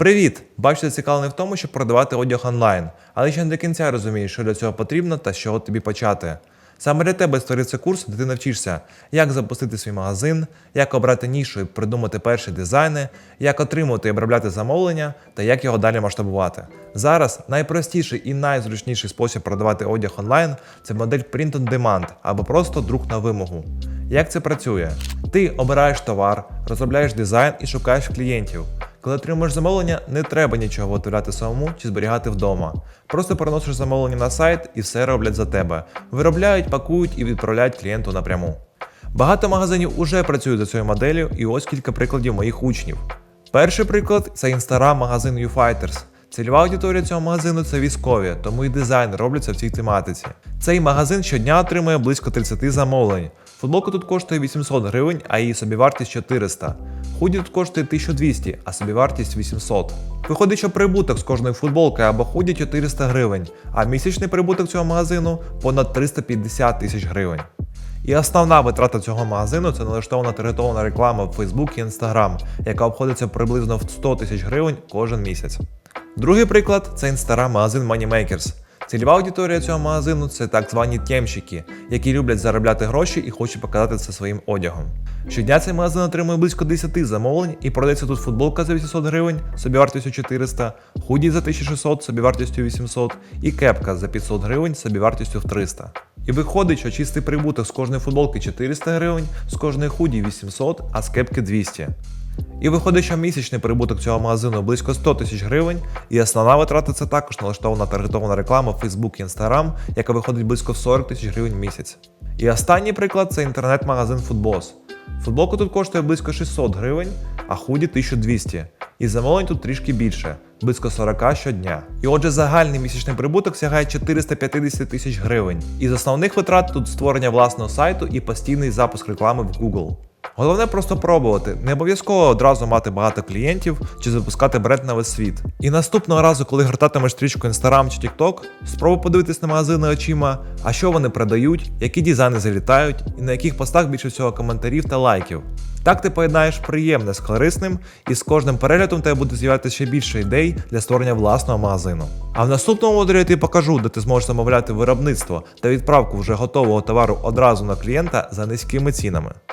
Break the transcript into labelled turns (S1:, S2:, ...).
S1: Привіт! Бачу, ти зацікавлений в тому, щоб продавати одяг онлайн, але ще не до кінця розумієш, що для цього потрібно та з чого тобі почати. Саме для тебе створиться курс, де ти навчишся, як запустити свій магазин, як обрати нішу і придумати перші дизайни, як отримувати і обробляти замовлення та як його далі масштабувати. Зараз найпростіший і найзручніший спосіб продавати одяг онлайн це модель Print on Demand або просто друк на вимогу. Як це працює? Ти обираєш товар, розробляєш дизайн і шукаєш клієнтів. Коли отримуєш замовлення, не треба нічого виготовляти самому чи зберігати вдома. Просто переносиш замовлення на сайт і все роблять за тебе. Виробляють, пакують і відправляють клієнту напряму. Багато магазинів уже працюють за цією моделлю, і ось кілька прикладів моїх учнів. Перший приклад це інстаграм-магазин YouFighters. Цільова аудиторія цього магазину це військові, тому і дизайн робляться в цій тематиці. Цей магазин щодня отримує близько 30 замовлень. Футболка тут коштує 800 гривень, а її собівартість 400. Худі тут коштує 1200, а собівартість 800. Виходить, що прибуток з кожної футболки або худі 400 гривень, а місячний прибуток цього магазину понад 350 тисяч гривень. І основна витрата цього магазину це налаштована таргетована реклама в Facebook і Instagram, яка обходиться приблизно в 100 тисяч гривень кожен місяць. Другий приклад це інстаграм-магазин Moneymakers. Цільова аудиторія цього магазину це так звані тємщики, які люблять заробляти гроші і хочуть показати це своїм одягом. Щодня цей магазин отримує близько 10 замовлень і продається тут футболка за 800 гривень собівартістю 400, худі за 1600 собівартістю 800 і кепка за 500 гривень собівартістю в 300. І виходить, що чистий прибуток з кожної футболки 400 гривень, з кожної худі 800, а з кепки 200. І виходить, що місячний прибуток цього магазину близько 100 тисяч гривень, і основна витрата це також налаштована таргетована реклама Facebook і Instagram, яка виходить близько 40 тисяч гривень в місяць. І останній приклад це інтернет-магазин Foodboss. Футболка тут коштує близько 600 гривень, а худі 1200. І замовлень тут трішки більше близько 40 щодня. І отже, загальний місячний прибуток сягає 450 тисяч гривень. Із основних витрат тут створення власного сайту і постійний запуск реклами в Google. Головне просто пробувати, не обов'язково одразу мати багато клієнтів чи запускати бренд на весь світ. І наступного разу, коли гортатимеш стрічку Instagram чи TikTok, спробуй подивитись на магазини очима, а що вони продають, які дизайни залітають і на яких постах більше всього коментарів та лайків. Так ти поєднаєш приємне з корисним, і з кожним переглядом тебе буде з'являтися ще більше ідей для створення власного магазину. А в наступному модулі я тобі покажу, де ти зможеш замовляти виробництво та відправку вже готового товару одразу на клієнта за низькими цінами.